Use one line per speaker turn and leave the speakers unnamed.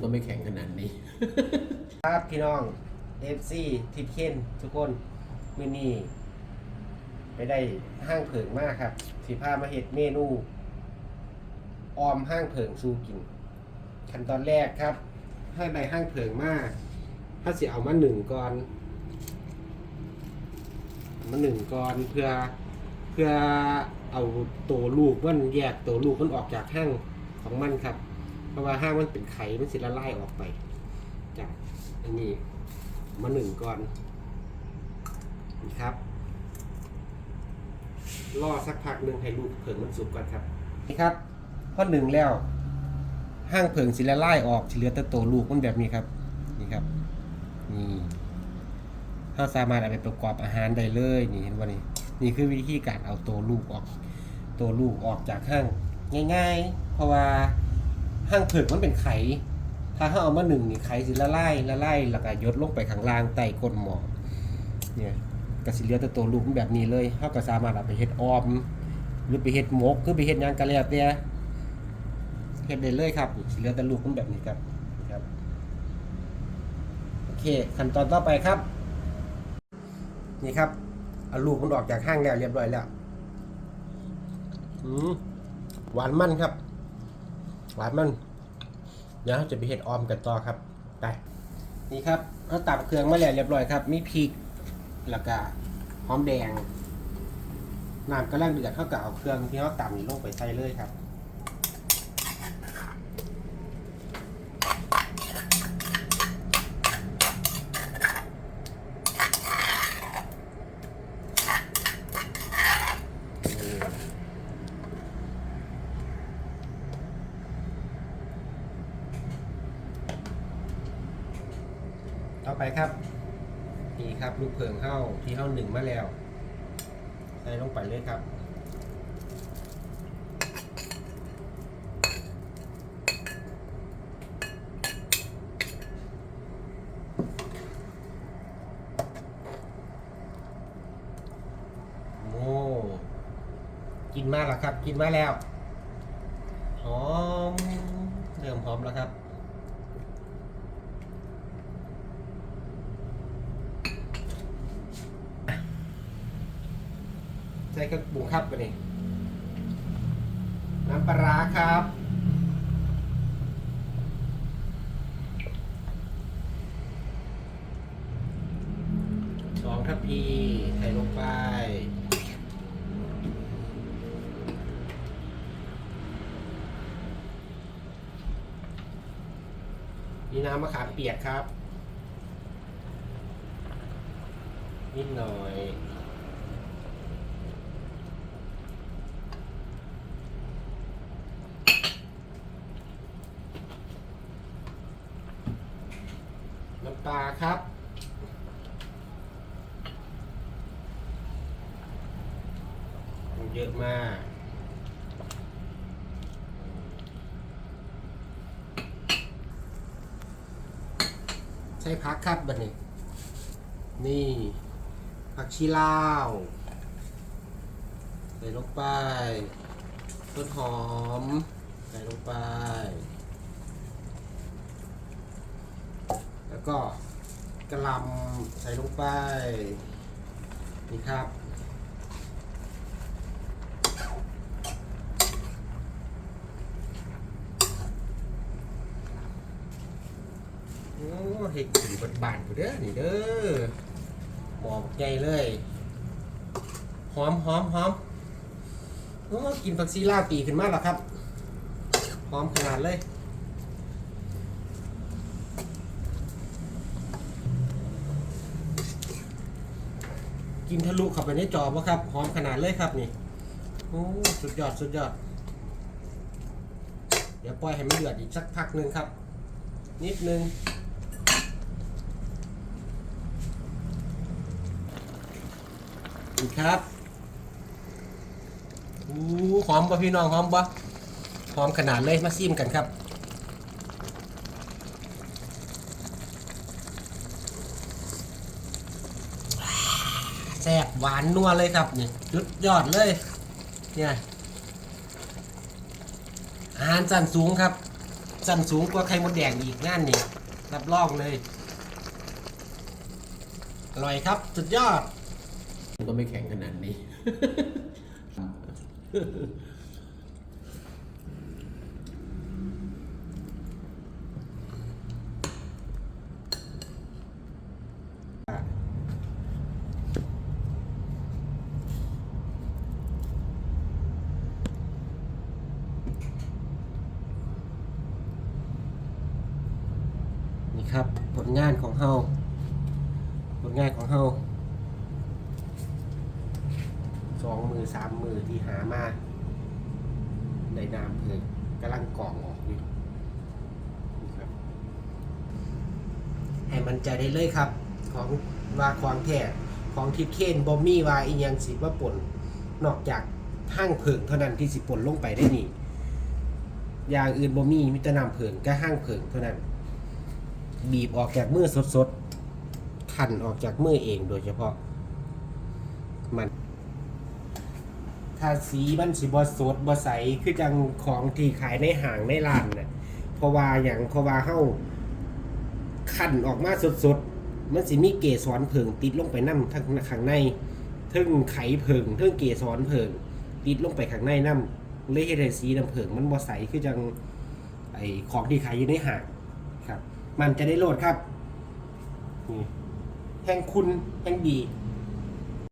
ก็ไม่แข็งขนาดนี้
ครับพี่น้อง FC ทิดเคนทุกคนมือนี้ไปได้ห้างเผิงมากครับสิพามาเฮ็ดเมนูออมห้างเผิงสู้กิน ขั้นตอนแรกครับให้ใบห้างเผิงมาก ถ้าสิเอามาหนึ่งก่อนมาหนึ่งก่อนเพื่อเพื่อเอาตัวลูกมันแยกตัวลูกมันออกจากห้างของมันครับ เพราะว่าห้างมันเป็นไข่มันสิละลายออกไปจากอันนี้มาหนึ่งก่อนนี่ครับรอสักพักหนึ่งให้ลูกเผิงมันสุกก่อนครับนี่ครับพอหนึ่งแล้วห้างเผิงสิละลายออกสิเหลือแต่ตัวลูกมันแบบนี้ครับนี่ครับนี่เราสามารถเอาไปประกอบอาหารได้เลยนี่เห็นว่านี่นี่คือวิธีการเอาตัวลูกออก ตัวลูกออกจากห้างง่าย ๆ เพราะว่า ห้างเผิงมันเป็นไข่ถ้าเขาเอามาหนึ่งนี่ไข่สิละลายละลายแล้วก็ยดลงไปข้างล่างใต้ก้นหม้อเนี่ยกสิเลือแต่ตัวลูกมันแบบนี้เลยเขาก็สามารถเอาไปเฮ็ดออม หรือไปเฮ็ดหมกหรือไปเฮ็ดยังก็แล้วแต่เฮ็ดได้เลยครับสิเลือแต่ลูกมันแบบนี้ครับครับโอเคขั้นตอนต่อไปครับ นี่ครับเอาลูกมันออกจากห้างแล้วเรียบร้อยแล้วอืมหวานมันครับ หวานมัน เดี๋ยวเราจะไปเห็ดออมกันต่อครับ ไป นี่ครับเราตับเครื่องมาแล้วเรียบร้อยครับ มีพริก แล้วก็หอมแดง น้ำกำลังเดือดเข้ากับเอาเครื่องที่เราตำนี่ลงไปใส่เลยครับ ไปครับ นี่ครับลูกเพิงเข้าที่เข้าหนึ่งมาแล้วใส่ลงไปเลยครับโอ้กินมาแล้วครับ กินมาแล้ว หอม เริ่มหอมแล้วครับ ใส่กระปุกครับไปนี่น้ำปลาร้าครับ สองทัพพีใส่ลงไปมีน้ำมะขามเปียกครับ นิดหน่อย ปลาครับ เยอะมากใช้พักครับบัดนี้ นี่ผักชีลาวใส่ลงไปต้นหอม ใส่ลงไป แล้วก็กระลำใส่ลงไปนี่ครับโอ้เห็ดกินบดบานกูเด้อนี่เด้อหมอกใหญ่เลยหอมหอมหอมโอ้กินผักซีลาปีขึ้นมาแล้วครับ หอมขนาดเลย กินทะลุเข้าไปในจอปะครับ หอมขนาดเลยครับนี่ โอ้ สุดยอด สุดยอด เดี๋ยวปล่อยให้มันเดือดอีกสักพักหนึ่งครับ นิดนึง อีกครับอู้หอมปะพี่น้องหอมปะหอมขนาดเลยมาซิมกันครับ แซ่บหวานนัวเลยครับนี่ยุดยอดเลย เนี่ยอาหารสันสูงครับสั่นสูงกว่าไข่มดแดงอีกงานนี่รับรองเลยอร่อยครับ สุดยอด
ก็ไม่แข็งขนาดนี้
ครับ ผลงานของเฮาผลงานของเฮาสองมือสามมือที่หามาในนามเพิ่งกำลังกรองออกอยู่นี่ครับให้มันใจได้เลยครับ ของว่าควางแท้ของทิพเคนบอมมี่วาอีหยังสิว่าปนนอกจากห้างเพิงเท่านั้นที่สิปนลงไปได้นี่อย่างอื่นบอมี่มิตรนำเพิงก็ห้างเพิงเท่านั้น บีบออกจากมือสดๆขันออกจากมือเองโดยเฉพาะ มัน ถ้าสีมันสิบสดบใสคือจังของที่ขายในห้างในร้านน่ะเพราะว่าอย่างเพราะว่าเฮาขันออกมาสดๆ มันสิมีเกสรเพิงติดลงไปน้ำทั้งข้างในทึ่งไขเพิงทึ่งเกสรเพิงติดลงไปข้างในน้ำเลยเฮ็ดให้สีน้ำเพิงมันบ่ใสคือจังไอของที่ขายอยู่ในห้างครับ มันจะได้โหลดครับนี่แห่งคุณแห่งดี